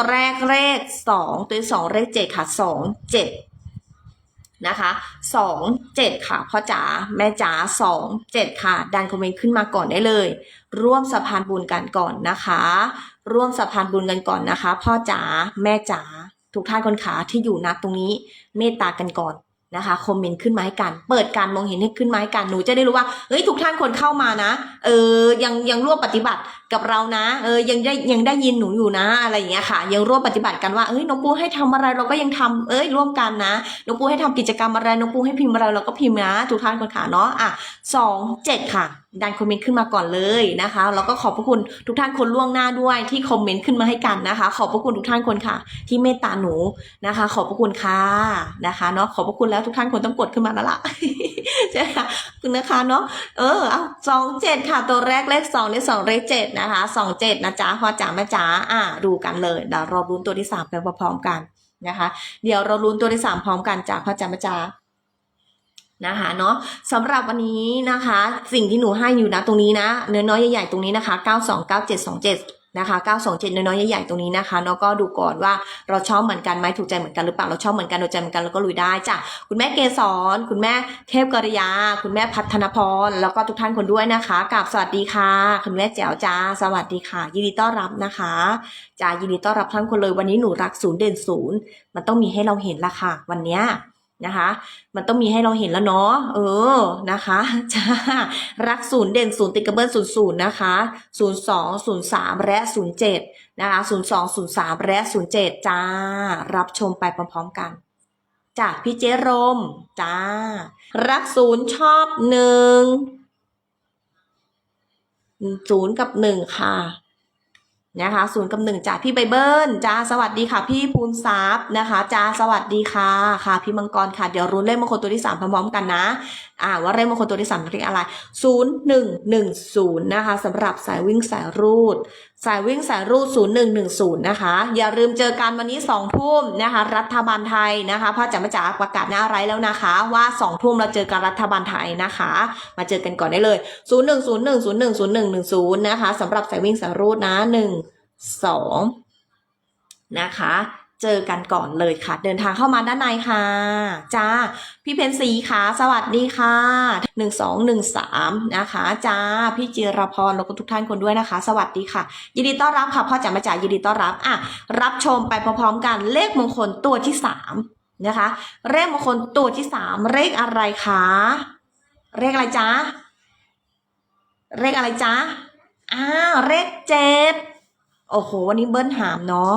ตัวแรกเลขสองตัวสองเลขเจ็ดค่ะสองเจ็ดนะคะสองเจ็ดค่ะพ่อจ๋าแม่จ๋าสองเจ็ดค่ะ ดันคอมเมนต์ขึ้นมาก่อนได้เลย ร่วมสะพานบุญกันก่อนนะคะ ร่วมสะพานบุญกันก่อนนะคะ พ่อจ๋าแม่จ๋าทุกท่านคนขาที่อยู่นะตรงนี้เมตตากันก่อนนะคะคอมเมนต์ขึ้นมาให้กัน เปิดการมองเห็นให้ขึ้นมาให้กันหนูจะได้รู้ว่าเฮ้ยทุกท่านคนเข้ามานะเออยังยังร่วมปฏิบัติ กับเรานะ เออยังได้ยังได้ยินหนูอยู่นะ อะไรอย่างเงี้ยค่ะ ยังร่วมปฏิบัติกันว่าเอ้ยน้องปูให้ทำอะไรเราก็ยังทำเอ้ยร่วมกันนะน้องปูให้ทำกิจกรรมอะไรน้องปูให้พิมพ์อะไรเราก็พิมพ์นะทุกท่านคนขาเนาะอะสองเจ็ดค่ะดันคอมเมนต์ขึ้นมาก่อนเลยนะคะแล้วก็ขอบพระคุณทุกท่านคนล่วงหน้าด้วยที่คอมเมนต์ขึ้นมาให้กันนะคะ ขอบพระคุณทุกท่านคนค่ะ ที่เมตตาหนูนะคะ ขอบพระคุณค่ะนะคะเนาะขอบพระคุณแล้วทุกท่านคนต้องกดขึ้นมาแล้วล่ะ ใช่ไหมคะขอบคุณนะคะเนาะเออเอาสองเจ็ดค่ะ ตัวแรกเลขสองเลขสองเลขเจ็ดนะคะสองเจ็ดนะจ๊ะพ่อจ๋าแม่จ๋าอ่าดูกันเลยเดี๋ยวเราลุ้นตัวที่สามไปพร้อมกันนะคะ เดี๋ยวเราลุ้นตัวที่สามพร้อมกันจ้ะพ่อจ๋าแม่จ๋านะคะเนาะสำหรับวันนี้นะคะ สิ่งที่หนูให้อยู่นะตรงนี้นะ เนื้อน้อยใหญ่ๆตรงนี้นะคะ 929727 นะคะ 927 น้อยๆใหญ่ๆตรงนี้นะคะแล้วก็ดูก่อนว่าเราชอบเหมือนกันไหมถูกใจเหมือนกันหรือเปล่าเราชอบเหมือนกันเราใจเหมือนกันเราก็ลุยได้จ้ะคุณแม่เกษรคุณแม่เทพกริยา คุณแม่พัฒนพร แล้วก็ทุกท่านคนด้วยนะคะกับสวัสดีค่ะ คุณแม่แจ๋วจ้าสวัสดีค่ะ ยินดีต้อนรับนะคะจ้ายินดีต้อนรับท่านคนเลยวันนี้หนูรักศูนย์เด่นศูนย์มันต้องมีให้เราเห็นละค่ะ วันเนี้ย นะคะ มันต้องมีให้เราเห็นแล้วเนาะ เออ นะคะจ้ารักศูนย์เด่นศูนย์ติดกระเบิ้ลศูนย์ศูนย์นะคะศูนย์สองศูนย์สามและศูนย์เจ็ดนะคะศูนย์สองศูนย์สามและศูนย์เจ็ดจ้า รับชมไปพร้อมๆกันจากพี่เจรมจ้า รักศูนย์ชอบหนึ่งศูนย์กับหนึ่งค่ะ นะคะศูนย์กับหนึ่งจาพี่ใบเบิลจ้าสวัสดีค่ะ พี่ภูนทรัพย์นะคะจ้าสวัสดีค่ะค่ะ พี่มังกรค่ะ เดี๋ยวรุ้นเลขมงคลตัวที่สามพร้อมๆกันนะ อ่าว่าเลขมงคลตัวที่สามเรียกอะไรศูนย์หนึ่งหนึ่งศูนย์นะคะสำหรับสายวิ่งสายรูด สายวิ่งสายรูด 0110 นะคะ อย่าลืมเจอกันวันนี้ 2 ทุ่มนะคะ รัฐบาลไทยนะคะพ่อจ๋าแม่จ๋าประกาศหน้าไรแล้วนะคะ ว่า 2 ทุ่มเราเจอกันรัฐบาลไทยนะคะ มาเจอกันก่อนได้เลย 0101010110 นะคะสำหรับสายวิ่งสายรูดนะ 1 2 นะคะ เจอกันก่อนเลยค่ะ เดินทางเข้ามาด้านในค่ะจ้าพี่เพนสีค่ะสวัสดีค่ะหนึ่งสองหนึ่งสามนะคะจ้าพี่จิรพรแล้วก็ทุกท่านคนด้วยนะคะ สวัสดีค่ะ ยินดีต้อนรับค่ะพ่อจ๋าแม่จ๋ายินดีต้อนรับอะรับชมไปพร้อมๆกันเลขมงคลตัวที่สามนะคะเลขมงคลตัวที่สามเลขอะไรคะเลขอะไรจ๊ะเลขอะไรจ๊ะอ้าวเลขเจ็ดโอ้โห วันนี้เบิ้ลหามเนาะ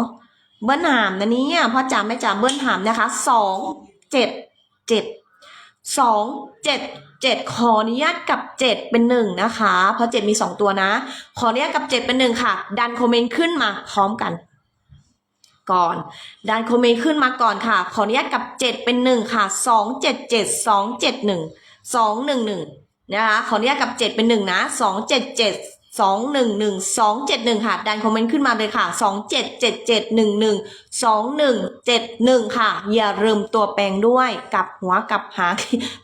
เบิ้ลหามนะเนี่ยพ่อจ๋าแม่จ๋าเบิ้ลหามนะคะสองเจ็ดเจ็ดสองเจ็ดเจ็ดขออนุญาตกับเจ็ดเป็นหนึ่งนะคะ เพราะเจ็ดมีสองตัวนะ ขออนุญาตกับเจ็ดเป็นหนึ่งค่ะ ดันคอมเมนต์ขึ้นมาพร้อมกัน ก่อน ดันคอมเมนต์ขึ้นมาก่อนค่ะ ขออนุญาตกับเจ็ดเป็นหนึ่งค่ะสองเจ็ดเจ็ดสองเจ็ดหนึ่งสองหนึ่งหนึ่งนะคะขออนุญาตกับเจ็ดเป็นหนึ่งนะสองเจ็ดเจ็ด สองหนึ่งหนึ่งสองเจ็ดหนึ่งค่ะดันคอมเมนต์ขึ้นมาเลยค่ะสองเจ็ดเจ็ดเจ็ดหนึ่งหนึ่งสองหนึ่งเจ็ดหนึ่งค่ะ อย่าลืมตัวแปลงด้วยกับหัวกับหาง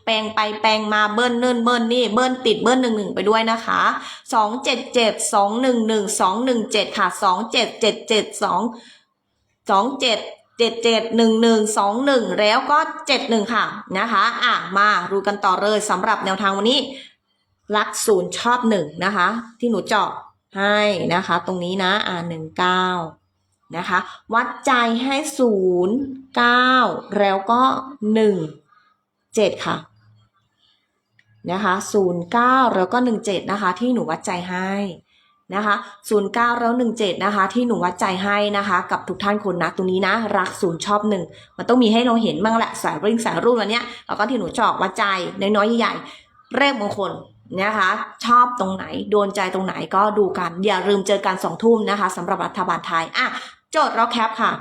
แปลงไปแปลงมาเบิ้ลเนิ่นเบิ้ลนี่เบิ้ลติดเบิ้ลหนึ่งหนึ่งไปด้วยนะคะสองเจ็ดเจ็ดสองหนึ่งหนึ่งสองหนึ่งเจ็ดค่ะสองเจ็ดเจ็ดเจ็ดสองสองเจ็ดเจ็ดเจ็ดหนึ่งหนึ่งสองหนึ่งแล้วก็เจ็ดหนึ่งค่ะนะคะ อะมาดูกันต่อเลยสำหรับแนวทางวันนี้ รักศูนย์ชอบหนึ่งนะคะ ที่หนูเจาะให้นะคะ ตรงนี้นะอ่าหนึ่งเก้านะคะ วัดใจให้ศูนย์เก้าแล้วก็หนึ่งเจ็ดค่ะนะคะศูนย์เก้าแล้วก็หนึ่งเจ็ดนะคะ ที่หนูวัดใจให้นะคะศูนย์เก้าแล้วหนึ่งเจ็ดนะคะ ที่หนูวัดใจให้นะคะ กับทุกท่านคนนะตรงนี้นะ รักศูนย์ชอบหนึ่งมันต้องมีให้เราเห็นบ้างแหละสายริ่งสายรุ่นวันเนี้ยแล้วก็ที่หนูจาะวัดใจน้อยๆใหญ่ๆเลขมงคล นะคะ ชอบตรงไหน โดนใจตรงไหนก็ดูกัน อย่าลืมเจอกันสองทุ่มนะคะสำหรับรัฐบาลไทยอะโจทย์เราแคปค่ะ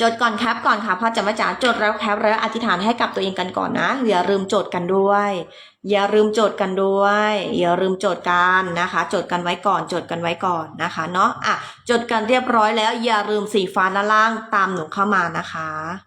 จดก่อนแคปก่อนค่ะพ่อจะมาจ๋าจดแล้วแคปแล้วอธิษฐานให้กับตัวเองกันก่อนนะ อย่าลืมจดกันด้วย อย่าลืมจดกันด้วย อย่าลืมจดกันนะคะ จดกันไว้ก่อน จดกันไว้ก่อนนะคะเนาะอะจดกันเรียบร้อยแล้ว อย่าลืมสีฟ้าด้านล่างตามหนูเข้ามานะคะ